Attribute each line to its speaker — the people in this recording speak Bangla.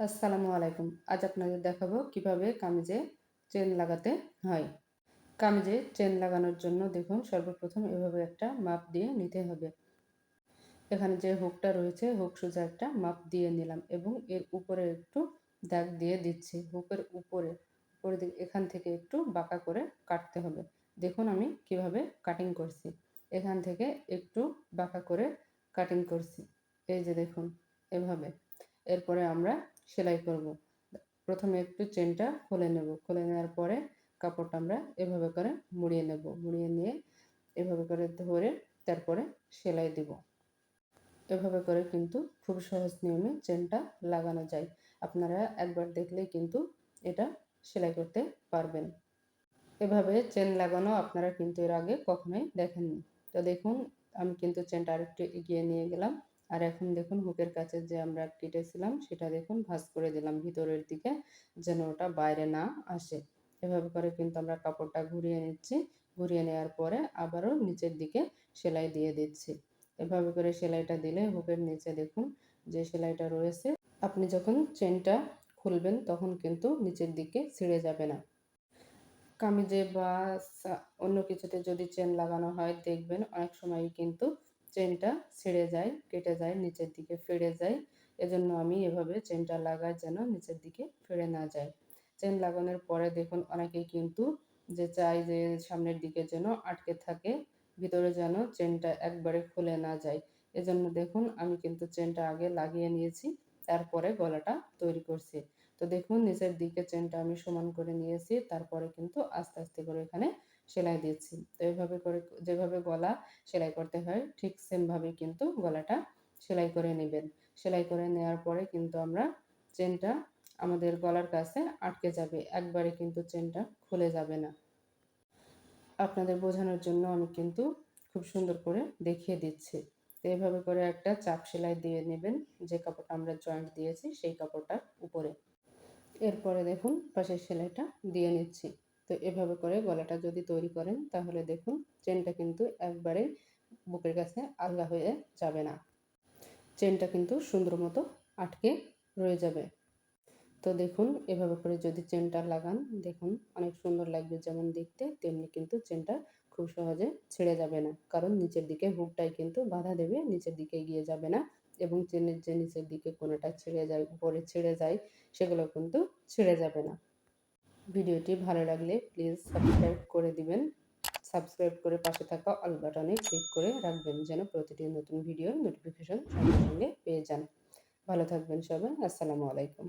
Speaker 1: আসসালামু আলাইকুম। আজ আপনাদের দেখাবো কীভাবে কামিজে চেন লাগাতে হয়। কামিজে চেন লাগানোর জন্য দেখুন, সর্বপ্রথম এভাবে একটা মাপ দিয়ে নিতে হবে। এখানে যে হুকটা রয়েছে, হুক সোজা একটা মাপ দিয়ে নিলাম এবং এর উপরে একটু দাগ দিয়ে দিচ্ছি। হুকের উপরে উপরে এখান থেকে একটু বাঁকা করে কাটতে হবে। দেখুন আমি কীভাবে কাটিং করছি। এখান থেকে একটু বাঁকা করে কাটিং করছি। এই যে দেখুন, এভাবে। এরপরে আমরা সেলাই করব। প্রথমে একটু চেনটা খুলে নেব। খুলে নেওয়ার পরে কাপড়টা আমরা এভাবে করে মুড়িয়ে নেব। মুড়িয়ে নিয়ে এভাবে করে ধরে তারপরে সেলাই দিব। এভাবে করে কিন্তু খুব সহজ নিয়মে চেনটা লাগানো যায়। আপনারা একবার দেখলেই কিন্তু এটা সেলাই করতে পারবেন। এভাবে চেন লাগানো আপনারা কিন্তু এর আগে কখনোই দেখেননি। তো দেখুন, আমি কিন্তু চেনটা আরেকটু এগিয়ে নিয়ে গেলাম। আর এখন দেখুন হুকের কাছে যে আমরা কেটেছিলাম, সেটা দেখুন ভাঁজ করে দিলাম ভিতরের দিকে যেন ওটা বাইরে না আসে। এভাবে করে কিন্তু আমরা কাপড়টা ঘুরিয়ে নিচ্ছি। ঘুরিয়ে নেওয়ার পরে আবারও নিচের দিকে সেলাই দিয়ে দিচ্ছি। এভাবে করে সেলাইটা দিলে হুকের নিচে দেখুন যে সেলাইটা রয়েছে, আপনি যখন চেনটা খুলবেন তখন কিন্তু নিচের দিকে ছিঁড়ে যাবে না। কামিজে বা অন্য কিছুতে যদি চেন লাগানো হয় দেখবেন অনেক সময় কিন্তু চেনটা ছিঁড়ে যায়, কেটে যায়, নিচের দিকে ফিরে যায়। এজন্য আমি এভাবে চেনটা লাগাই যেন নিচের দিকে ফিরে না যায়। চেন লাগানোর পরে দেখুন অনেকেই কিন্তু যে চাই যে সামনের দিকে যেন আটকে থাকে, ভিতরে যেন চেনটা একবারে খুলে না যায়। এজন্য দেখুন আমি কিন্তু চেনটা আগে লাগিয়ে নিয়েছি, তারপরে গলাটা তৈরি করছি। তো দেখুন নিচের দিকে চেনটা আমি সমান করে নিয়েছি, তারপরে কিন্তু আস্তে আস্তে করে এখানে সেলাই দিচ্ছি তো এইভাবে করে, যেভাবে গলা সেলাই করতে হয়, ঠিক সেমভাবে কিন্তু গলাটা সেলাই করে নেবেন। সেলাই করে নেওয়ার পরে কিন্তু আমরা চেনটা আমাদের গলার কাছে আটকে যাবে। একবারে কিন্তু চেনটা খুলে যাবে না। আপনাদের বোঝানোর জন্য আমি কিন্তু খুব সুন্দর করে দেখিয়ে দিচ্ছি। তো এইভাবে করে একটা চাপ সেলাই দিয়ে নেবেন। যে কাপড়টা আমরা জয়েন্ট দিয়েছি, সেই কাপড়টার উপরে। এরপরে দেখুন, পাশের সেলাইটা দিয়ে নিচ্ছি। তো এভাবে করে গলাটা যদি তৈরি করেন, তাহলে দেখুন চেনটা কিন্তু একবারে বুকের কাছে আলগা হয়ে যাবে না। চেনটা কিন্তু সুন্দর মতো আটকে রয়ে যাবে। তো দেখুন এভাবে করে যদি চেনটা লাগান, দেখুন অনেক সুন্দর লাগবে যেমন দেখতে, তেমনি কিন্তু চেনটা খুব সহজে ছেড়ে যাবে না। কারণ নিচের দিকে হুকটাই কিন্তু বাধা দেবে, নিচের দিকে এগিয়ে যাবে না এবং চেনের যে নিচের দিকে কোনোটা ছেড়ে যায়, উপরে ছেড়ে যায়, সেগুলো কিন্তু ছেড়ে যাবে না। ভিডিওটি ভালো লাগলে প্লিজ সাবস্ক্রাইব করে দিবেন। সাবস্ক্রাইব করে পাশে থাকা অল বাটনে ক্লিক করে রাখবেন যেন প্রতিটি নতুন ভিডিওর নোটিফিকেশন সঙ্গে সঙ্গে পেয়ে যান। ভালো থাকবেন সবাই, আসসালামু আলাইকুম।